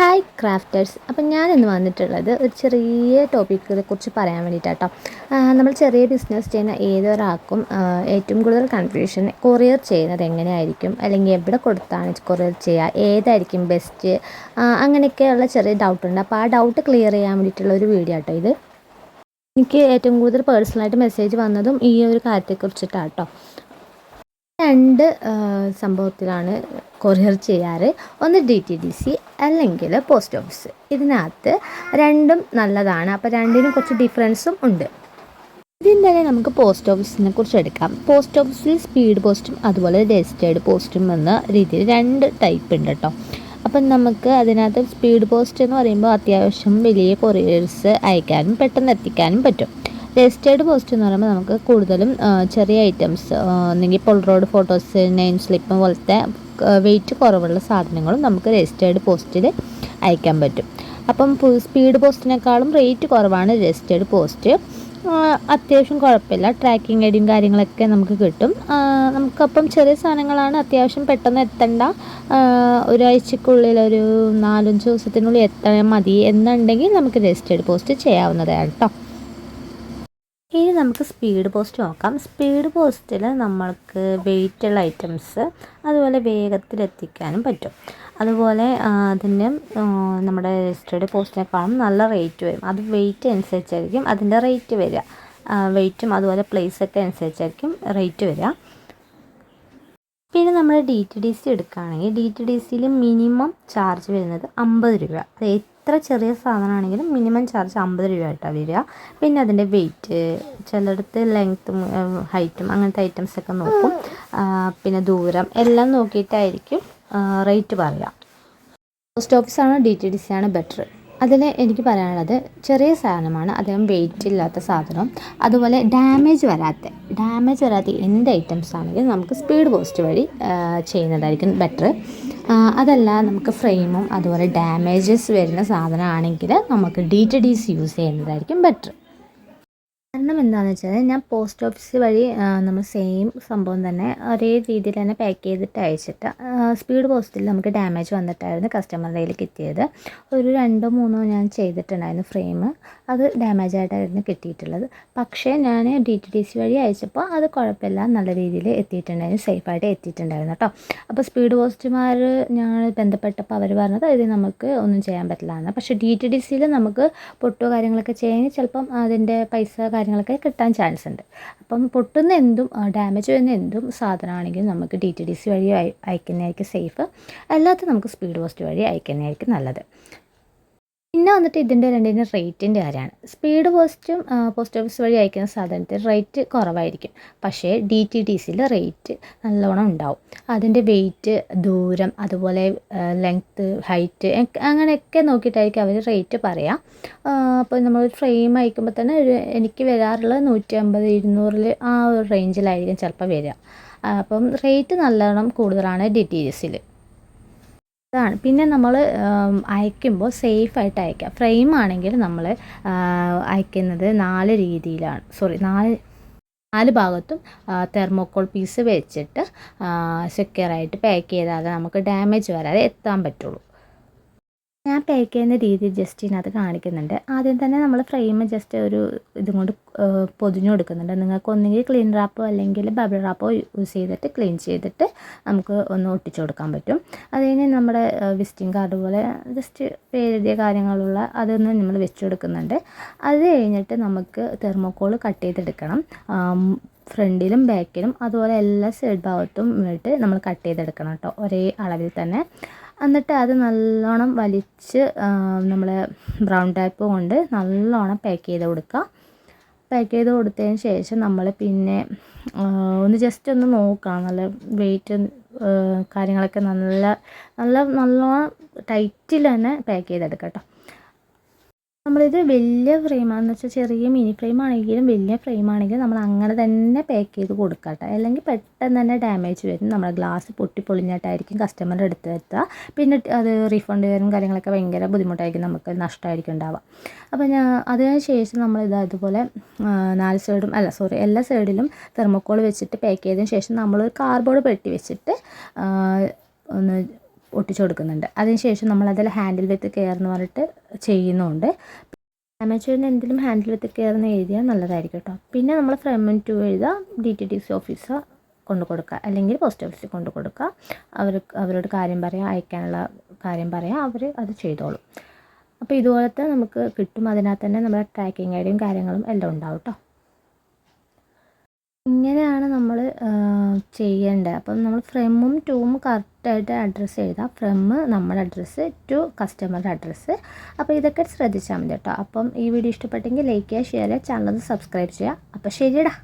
Hi crafters അപ്പം ഞാൻ ഇന്ന് വന്നിട്ടുള്ളത് ഒരു ചെറിയ ടോപ്പിക്കിനെ കുറിച്ച് പറയാൻ വേണ്ടിയിട്ടാട്ടോ നമ്മൾ ചെറിയ ബിസിനസ് ചെയ്യുന്ന ഏതൊരാൾക്കും ഏറ്റവും കൂടുതൽ കൺഫ്യൂഷൻ കൊറിയർ ചെയ്യുന്നത് എങ്ങനെയായിരിക്കും? അല്ലെങ്കിൽ എവിടെ കൊടുത്താണ് കൊറിയർ ചെയ്യുക? ഏതായിരിക്കും ബെസ്റ്റ് അങ്ങനെയൊക്കെയുള്ള ചെറിയ ഡൗട്ട് ഉണ്ട്. അപ്പോൾ ആ ഡൗട്ട് ക്ലിയർ ചെയ്യാൻ വേണ്ടിയിട്ടുള്ള ഒരു വീഡിയോ ആട്ടോ ഇത്. എനിക്ക് ഏറ്റവും കൂടുതൽ പേഴ്സണലായിട്ട് മെസ്സേജ് വന്നതും ഈ ഒരു കാര്യത്തെക്കുറിച്ചിട്ടാണ് കേട്ടോ രണ്ട് സംഭവത്തിലാണ് കൊറിയർ ചെയ്യാറ്. ഒന്ന് ഡി ടി ഡി സി അല്ലെങ്കിൽ പോസ്റ്റ് ഓഫീസ് ഇതിനകത്ത് രണ്ടും നല്ലതാണ്. അപ്പോൾ രണ്ടിനും കുറച്ച് ഡിഫറൻസും ഉണ്ട്. ഇതിന് തന്നെ നമുക്ക് പോസ്റ്റ് ഓഫീസിനെ കുറിച്ച് എടുക്കാം. പോസ്റ്റ് ഓഫീസിൽ സ്പീഡ് പോസ്റ്റും അതുപോലെ രജിസ്റ്റേഡ് പോസ്റ്റും എന്ന രീതിയിൽ രണ്ട് ടൈപ്പ് ഉണ്ട് കേട്ടോ അപ്പം നമുക്ക് അതിനകത്ത് സ്പീഡ് പോസ്റ്റ് എന്ന് പറയുമ്പോൾ അത്യാവശ്യം വലിയ കൊറിയേഴ്സ് അയക്കാനും പെട്ടെന്ന് എത്തിക്കാനും പറ്റും. രജിസ്റ്റേർഡ് പോസ്റ്റ് എന്ന് പറയുമ്പോൾ നമുക്ക് കൂടുതലും ചെറിയ ഐറ്റംസ് ഒന്നെങ്കിൽ polaroid photos name slip പോലത്തെ വെയിറ്റ് കുറവുള്ള സാധനങ്ങളും നമുക്ക് രജിസ്റ്റേർഡ് പോസ്റ്റിൽ അയക്കാൻ പറ്റും. അപ്പം സ്പീഡ് പോസ്റ്റിനേക്കാളും റേറ്റ് കുറവാണ് രജിസ്റ്റേർഡ് പോസ്റ്റ് അത്യാവശ്യം കുഴപ്പമില്ല. ട്രാക്കിംഗ് ഐഡിയും കാര്യങ്ങളൊക്കെ നമുക്ക് കിട്ടും. നമുക്കപ്പം ചെറിയ സാധനങ്ങളാണ് അത്യാവശ്യം പെട്ടെന്ന് എത്തേണ്ട. ഒരാഴ്ചക്കുള്ളിൽ ഒരു നാലഞ്ച് ദിവസത്തിനുള്ളിൽ എത്താൻ മതി എന്നുണ്ടെങ്കിൽ നമുക്ക് രജിസ്റ്റേർഡ് പോസ്റ്റ് ചെയ്യാവുന്നതാണ് കേട്ടോ നമുക്ക് സ്പീഡ് പോസ്റ്റ് നോക്കാം. സ്പീഡ് പോസ്റ്റിൽ നമ്മൾക്ക് വെയിറ്റുള്ള ഐറ്റംസ് അതുപോലെ വേഗത്തിലെത്തിക്കാനും പറ്റും. അതുപോലെ അതിന് നമ്മുടെ രജിസ്റ്റേഡ് പോസ്റ്റിനേക്കാളും നല്ല റേറ്റ് വരും. അത് വെയിറ്റ് അനുസരിച്ചായിരിക്കും അതിന്റെ റേറ്റ് വരിക. വെയിറ്റും അതുപോലെ പ്ലേസൊക്കെ അനുസരിച്ചായിരിക്കും റേറ്റ് വരിക. പിന്നെ നമ്മൾ ഡി ടി ഡി സി എടുക്കുകയാണെങ്കിൽ ഡി ടി ഡി സിയിൽ മിനിമം ചാർജ് വരുന്നത് അമ്പത് രൂപ. അത് എത്ര ചെറിയ സാധനമാണെങ്കിലും മിനിമം ചാർജ് അമ്പത് രൂപ ആയിട്ടാണ് വരിക. പിന്നെ അതിന്റെ വെയിറ്റ് ചിലയിടത്ത് ലെങ്ത്തും ഹൈറ്റും അങ്ങനത്തെ ഐറ്റംസ് ഒക്കെ നോക്കും. പിന്നെ ദൂരം എല്ലാം നോക്കിയിട്ടായിരിക്കും റേറ്റ് പറയുക. പോസ്റ്റ് ഓഫീസാണോ ഡി ടി ഡി സി ആണ് ബെറ്റർ അതിൽ എനിക്ക് പറയാനുള്ളത് ചെറിയ സാധനമാണ്. അദ്ദേഹം വെയിറ്റ് ഇല്ലാത്ത സാധനം. അതുപോലെ ഡാമേജ് വരാത്ത ഡാമേജ് വരാത്ത എന്ത് ഐറ്റംസ് ആണെങ്കിലും നമുക്ക് സ്പീഡ് പോസ്റ്റ് വഴി ചെയ്യുന്നതായിരിക്കും ബെറ്റർ അതല്ല നമുക്ക് ഫ്രെയിമും അതുപോലെ ഡാമേജസ് വരുന്ന സാധനമാണെങ്കിൽ നമുക്ക് D T D C use ചെയ്യുന്നതായിരിക്കും ബെറ്റർ കാരണം എന്താണെന്ന് വെച്ചാൽ ഞാൻ പോസ്റ്റ് ഓഫീസ് വഴി നമ്മൾ സെയിം സംഭവം തന്നെ ഒരേ രീതിയിൽ തന്നെ പാക്ക് ചെയ്തിട്ട് അയച്ചിട്ട്. സ്പീഡ് പോസ്റ്റിൽ നമുക്ക് ഡാമേജ് വന്നിട്ടായിരുന്നു കസ്റ്റമറുടെ കയ്യിൽ കിട്ടിയത്. ഒരു രണ്ടോ മൂന്നോ ഞാൻ ചെയ്തിട്ടുണ്ടായിരുന്നു ഫ്രെയിം അത് ഡാമേജ് ആയിട്ടായിരുന്നു കിട്ടിയിട്ടുള്ളത്. പക്ഷേ ഞാൻ ഡി ടി ഡി സി വഴി അയച്ചപ്പോൾ അത് കുഴപ്പമില്ല നല്ല രീതിയിൽ എത്തിയിട്ടുണ്ടായിരുന്നു സേഫായിട്ട് എത്തിയിട്ടുണ്ടായിരുന്നു കേട്ടോ അപ്പോൾ സ്പീഡ് പോസ്റ്റുമാർ ഞാൻ ബന്ധപ്പെട്ടപ്പോൾ അവർ പറഞ്ഞത് ഇത് നമുക്ക് ഒന്നും ചെയ്യാൻ പറ്റില്ല എന്ന് പക്ഷേ ഡി ടി ഡി സിയിൽ നമുക്ക് പൊട്ടോ കാര്യങ്ങളൊക്കെ ചെയ്യാൻ ചിലപ്പം അതിന്റെ പൈസ കാര്യങ്ങളൊക്കെ കിട്ടാൻ ചാൻസ് ഉണ്ട്. അപ്പം പൊട്ടുന്ന എന്തും ഡാമേജ് വരുന്ന എന്തും സാധനമാണെങ്കിലും നമുക്ക് ഡി ടി ഡി സി വഴി അയ- അയക്കുന്നതായിരിക്കും സേഫ് അല്ലാത്ത നമുക്ക് സ്പീഡ് പോസ്റ്റ് വഴി അയക്കുന്നതായിരിക്കും നല്ലത്. പിന്നെ വന്നിട്ട് ഇതിന്റെ രണ്ടിന്റെ റേറ്റിന്റെ കാര്യമാണ്. സ്പീഡ് പോസ്റ്റും പോസ്റ്റ് ഓഫീസ് വഴി അയക്കുന്ന സാധനത്തിന് റേറ്റ് കുറവായിരിക്കും. പക്ഷേ ഡി ടി ടി സിയിൽ റേറ്റ് നല്ലോണം ഉണ്ടാവും. അതിന്റെ വെയിറ്റ് ദൂരം അതുപോലെ ലെങ്ത്ത് ഹൈറ്റ് അങ്ങനെയൊക്കെ നോക്കിയിട്ടായിരിക്കും അവർ റേറ്റ് പറയാം. അപ്പോൾ നമ്മൾ ഫ്രെയിം അയക്കുമ്പോൾ തന്നെ എനിക്ക് വരാറുള്ളത് നൂറ്റി അമ്പത് ഇരുന്നൂറിൽ ആ ഒരു റേഞ്ചിലായിരിക്കും ചിലപ്പോൾ വരിക. അപ്പം റേറ്റ് നല്ലോണം കൂടുതലാണ് ഡി ടി എസിൽ അതാണ് പിന്നെ നമ്മൾ അയക്കുമ്പോൾ സേഫ് ആയിട്ട് അയക്കുക ഫ്രെയിം ആണെങ്കിൽ നമ്മൾ അയക്കുന്നത് നാല് രീതിയിലാണ്. സോറി നാല് നാല് ഭാഗത്തും തെർമോക്കോൾ പീസ് വെച്ചിട്ട് സെക്യൂറായിട്ട് പാക്ക് ചെയ്താൽ നമുക്ക് ഡാമേജ് വരാതെ എത്താൻ പറ്റുള്ളൂ. ഞാൻ പാക്ക് ചെയ്യുന്ന രീതി ജസ്റ്റ് ഇതിനകത്ത് കാണിക്കുന്നുണ്ട്. ആദ്യം തന്നെ നമ്മൾ ഫ്രെയിം ജസ്റ്റ് ഒരു ഇതും കൊണ്ട് പൊതിഞ്ഞു കൊടുക്കുന്നുണ്ട്. നിങ്ങൾക്ക് ഒന്നുകിൽ ക്ലീൻ റാപ്പോ അല്ലെങ്കിൽ ബബിൾ റാപ്പോ യൂസ് ചെയ്തിട്ട് ക്ലീൻ ചെയ്തിട്ട് നമുക്ക് ഒന്ന് ഒട്ടിച്ചു കൊടുക്കാൻ പറ്റും. അത് കഴിഞ്ഞ് നമ്മുടെ വിസിറ്റിംഗ് കാർഡ് പോലെ ജസ്റ്റ് പേരെഴുതിയ കാര്യങ്ങളുള്ള അതൊന്ന് നമ്മൾ വെച്ച് കൊടുക്കുന്നുണ്ട്. അത് കഴിഞ്ഞിട്ട് നമുക്ക് തെർമോക്കോൾ കട്ട് ചെയ്തെടുക്കണം. ഫ്രണ്ടിലും ബാക്കിലും അതുപോലെ എല്ലാ സൈഡ് ഭാഗത്തും ഇട്ട് നമ്മൾ കട്ട് ചെയ്തെടുക്കണം കേട്ടോ. ഒരേ അളവിൽ തന്നെ. എന്നിട്ട് അത് നല്ലോണം വലിച്ച് നമ്മൾ ബ്രൗൺ ടൈപ്പ് കൊണ്ട് നല്ലോണം പാക്ക് ചെയ്ത് കൊടുക്കുക. പാക്ക് ചെയ്ത് കൊടുത്തതിന് ശേഷം നമ്മൾ പിന്നെ ഒന്ന് ജസ്റ്റ് ഒന്ന് നോക്കാം നല്ല വെയിറ്റ് കാര്യങ്ങളൊക്കെ നല്ല നല്ല നല്ലോണം ടൈറ്റിൽ തന്നെ പാക്ക് ചെയ്തെടുക്കാം കേട്ടോ. നമ്മളിത് വലിയ ഫ്രെയിമാണെന്ന് വെച്ചാൽ ചെറിയ മിനി ഫ്രെയിം ആണെങ്കിലും വലിയ ഫ്രെയിം ആണെങ്കിലും നമ്മൾ അങ്ങനെ തന്നെ പാക്ക് ചെയ്ത് കൊടുക്കുക അല്ലെങ്കിൽ പെട്ടെന്ന് തന്നെ ഡാമേജ് വരും. നമ്മുടെ ഗ്ലാസ് പൊട്ടി പൊളിഞ്ഞിട്ടായിരിക്കും കസ്റ്റമർ അടുത്ത് എത്തുക. പിന്നെ അത് റീഫണ്ട് ചെയ്യാനും കാര്യങ്ങളൊക്കെ ഭയങ്കര ബുദ്ധിമുട്ടായിരിക്കും. നമുക്ക് നഷ്ടമായിരിക്കും ഉണ്ടാവുക. അപ്പോൾ ഞാൻ അതിന് ശേഷം നമ്മൾ ഇത് അതുപോലെ നാല് സൈഡും അല്ല സോറി എല്ലാ സൈഡിലും തെർമോക്കോൾ വെച്ചിട്ട് പാക്ക് ചെയ്തതിന് ശേഷം നമ്മൾ കാർഡ്ബോർഡ് പെട്ടി വെച്ചിട്ട് ഒന്ന് ഒട്ടിച്ചു കൊടുക്കുന്നുണ്ട്. അതിനുശേഷം നമ്മൾ അതിൽ ഹാൻഡിൽ വിത്ത് കെയർ എന്ന് പറഞ്ഞിട്ട് ചെയ്യുന്നുണ്ട്. അമേച്ചറിന് എന്തെങ്കിലും ഹാൻഡിൽ വിത്ത് കെയർ എന്ന് എഴുതിയാൽ നല്ലതായിരിക്കും കേട്ടോ. പിന്നെ നമ്മൾ ഫ്രമൻ ടു എഴുതാം D T T C officer കൊണ്ട് കൊടുക്കുക അല്ലെങ്കിൽ പോസ്റ്റ് ഓഫീസിൽ കൊണ്ട് കൊടുക്കുക. അവർ അവരോട് കാര്യം പറയാം അയക്കാനുള്ള കാര്യം പറയാം അവർ അത് ചെയ്തോളും. അപ്പോൾ ഇതുപോലത്തെ നമുക്ക് കിട്ടും. അതിനകത്ത് തന്നെ നമ്മുടെ ട്രാക്കിംഗ് ഐഡിയും കാര്യങ്ങളും എല്ലാം ഉണ്ടാവും കേട്ടോ. ഇങ്ങനെയാണ് നമ്മൾ ചെയ്യേണ്ടത്. അപ്പം നമ്മൾ ഫ്രമും ടൂവും കറക്റ്റായിട്ട് അഡ്രസ്സ് എഴുതാം ഫ്രം നമ്മുടെ അഡ്രസ്സ് ടു കസ്റ്റമറുടെ അഡ്രസ്സ്. അപ്പോൾ ഇതൊക്കെ ശ്രദ്ധിച്ചാൽ മതി കേട്ടോ. അപ്പം ഈ വീഡിയോ ഇഷ്ടപ്പെട്ടെങ്കിൽ ലൈക്ക് ചെയ്യുക ഷെയർ ചെയ്യുക ചാനൽ സബ്സ്ക്രൈബ് ചെയ്യുക. അപ്പോൾ ശരിയടാ.